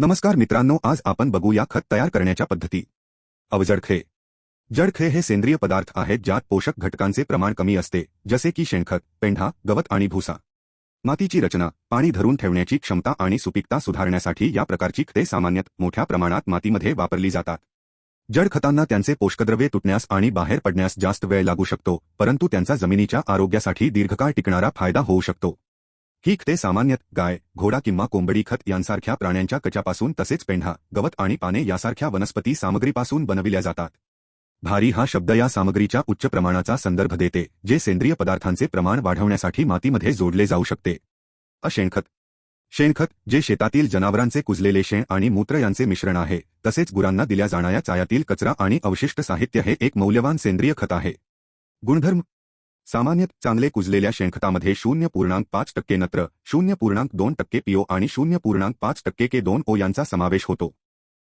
नमस्कार मित्रांनो आज आपण बघूया खत तयार करण्याच्या पद्धती. अवजडखे जडखे हे सेंद्रिय पदार्थ आहेत ज्यात पोषक घटकांचे प्रमाण कमी असते जसे की शेणखत पेंढा गवत आणि भुसा. मातीची रचना पाणी धरून ठेवण्याची क्षमता आणि सुपीकता सुधारण्यासाठी या प्रकारची खते सामान्यतः मोठ्या प्रमाणात मातीमध्ये वापरली जातात. जड खतांना त्यांचे पोषकद्रव्ये तुटण्यास आणि बाहेर पडण्यास जास्त वेळ लागू शकतो परंतु त्यांचा जमिनीच्या आरोग्यासाठी दीर्घकाळ टिकणारा फायदा होऊ शकतो. ही खते सामान्यतः गाय घोडा किंवा कोंबडी खत यांसारख्या प्राण्यांच्या कच्यापासून तसेच पेंढा गवत आणि पाने यासारख्या वनस्पती सामग्रीपासून बनविल्या जातात. भारी हा शब्द या सामग्रीच्या उच्च प्रमाणाचा संदर्भ देते जे सेंद्रिय पदार्थांचे प्रमाण वाढवण्यासाठी मातीमध्ये जोडले जाऊ शकते. अशेणखत शेणखत जे शेतातील जनावरांचे कुजलेले शेण आणि मूत्र यांचे मिश्रण आहे तसेच गुरांना दिल्या जाणाऱ्या चायातील कचरा आणि अवशिष्ट साहित्य हे एक मौल्यवान सेंद्रिय खत आहे. गुणधर्म. सामान्यतः चांगले कुजलेल्या शेणखतामध्ये शून्य पूर्णांक पाच टक्के नत्र शून्य पूर्णांक दोन टक्के पीओ आणि शून्य पूर्णांक पाच टक्के के दोन ओ यांचा समावेश होतो.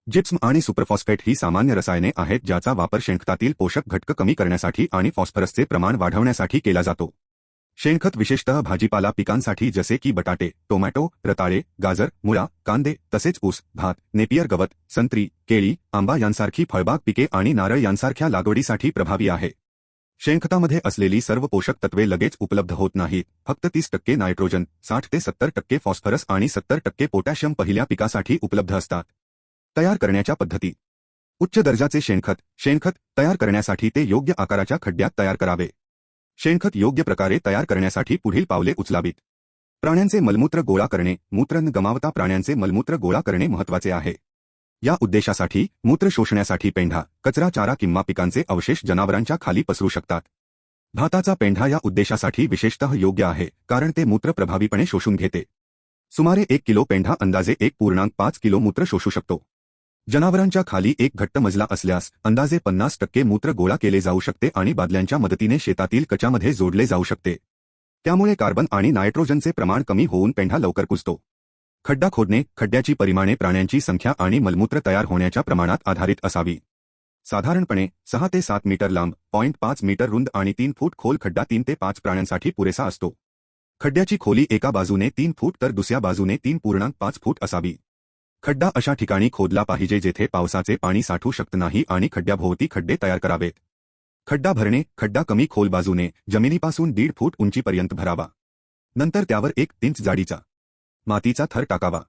जिप्सम आणि सुपरफॉस्फेट ही सामान्य रसायने आहेत ज्याचा वापर शेणखतातील पोषक घटक कमी करण्यासाठी आणि फॉस्फरसचे प्रमाण वाढवण्यासाठी केला जातो. शेणखत विशेषतः भाजीपाला पिकांसाठी जसे की बटाटे टोमॅटो रताळे गाजर मुळा कांदे तसेच ऊस भात नेपियर गवत संत्री केळी आंबा यांसारखी फळबाग पिके आणि नारळ यांसारख्या लागवडीसाठी प्रभावी आहे. शेणखतामध्ये असलेली सर्व पोषक तत्वे लगेच उपलब्ध होत नाहीत. फक्त तीस टक्के नायट्रोजन साठ ते सत्तर टक्के फॉस्फरस आणि सत्तर टक्के पोटॅशियम पहिल्या पिकासाठी उपलब्ध असतात. तयार करण्याच्या पद्धती. उच्च दर्जाचे शेणखत. शेणखत तयार करण्यासाठी ते योग्य आकाराच्या खड्ड्यात तयार करावे. शेणखत योग्य प्रकारे तयार करण्यासाठी पुढील पावले उचलावीत. प्राण्यांचे मलमूत्र गोळा करणे. मूत्र न गमावता प्राण्यांचे मलमूत्र गोळा करणे महत्त्वाचे आहे. या उद्देशासाठी मूत्र शोषण्यासाठी पेंढा कचरा चारा किंवा पिकांचे अवशेष जनावरांच्या खाली पसरू शकतात. भाताचा पेंढा या उद्देशासाठी विशेषतः योग्य आहे कारण ते मूत्र प्रभावीपणे शोषून घेते. सुमारे एक किलो पेंढा अंदाजे एक पूर्णांक पाच किलो मूत्र शोषू शकतो. जनावरांच्या खाली एक घट्ट मजला असल्यास अंदाजे पन्नास टक्के मूत्र गोळा केले जाऊ शकते आणि बादल्यांच्या मदतीने शेतातील कच्यामध्ये जोडले जाऊ शकते. त्यामुळे कार्बन आणि नायट्रोजनचे प्रमाण कमी होऊन पेंढा लवकर कुजतो. खड्डा खोदणे खड्ड्याची परिमाणे प्राण्यांची संख्या आणि मलमूत्र तयार होण्याच्या प्रमाणात आधारित असावी. साधारणपणे सहा ते सात मीटर लांब पॉईंट पाच मीटर रुंद आणि तीन फूट खोल खड्डा तीन ते पाच प्राण्यांसाठी पुरेसा असतो. खड्ड्याची खोली एका बाजूने तीन फूट तर दुसऱ्या बाजूने तीन पूर्णांक पाच फूट असावी. खड्डा अशा ठिकाणी खोदला पाहिजे जेथे पावसाचे पाणी साठू शकत नाही आणि खड्ड्याभोवती खड्डे तयार करावेत. खड्डा भरणे खड्डा कमी खोल बाजूने जमिनीपासून दीड फूट उंचीपर्यंत भरावा. नंतर त्यावर एक इंच जाडीचा मातीचा थर टाकावा.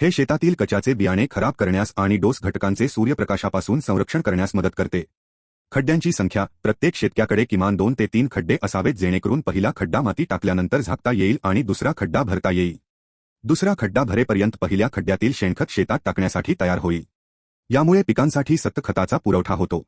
हे शेतातील कच्याचे बियाणे खराब करण्यास आणि डोस घटकांचे सूर्यप्रकाशापासून संरक्षण करण्यास मदत करते. खड्ड्यांची संख्या प्रत्येक शेतक्याकडे किमान दोन ते तीन खड्डे असावेत जेणेकरून पहिला खड्डा माती टाकल्यानंतर झाकता येईल आणि दुसरा खड्डा भरता येईल. दुसरा खड्डा भरेपर्यंत पहिल्या खड्ड्यातील शेणखत शेतात टाकण्यासाठी तयार होईल. यामुळे पिकांसाठी सत खताचा पुरवठा होतो.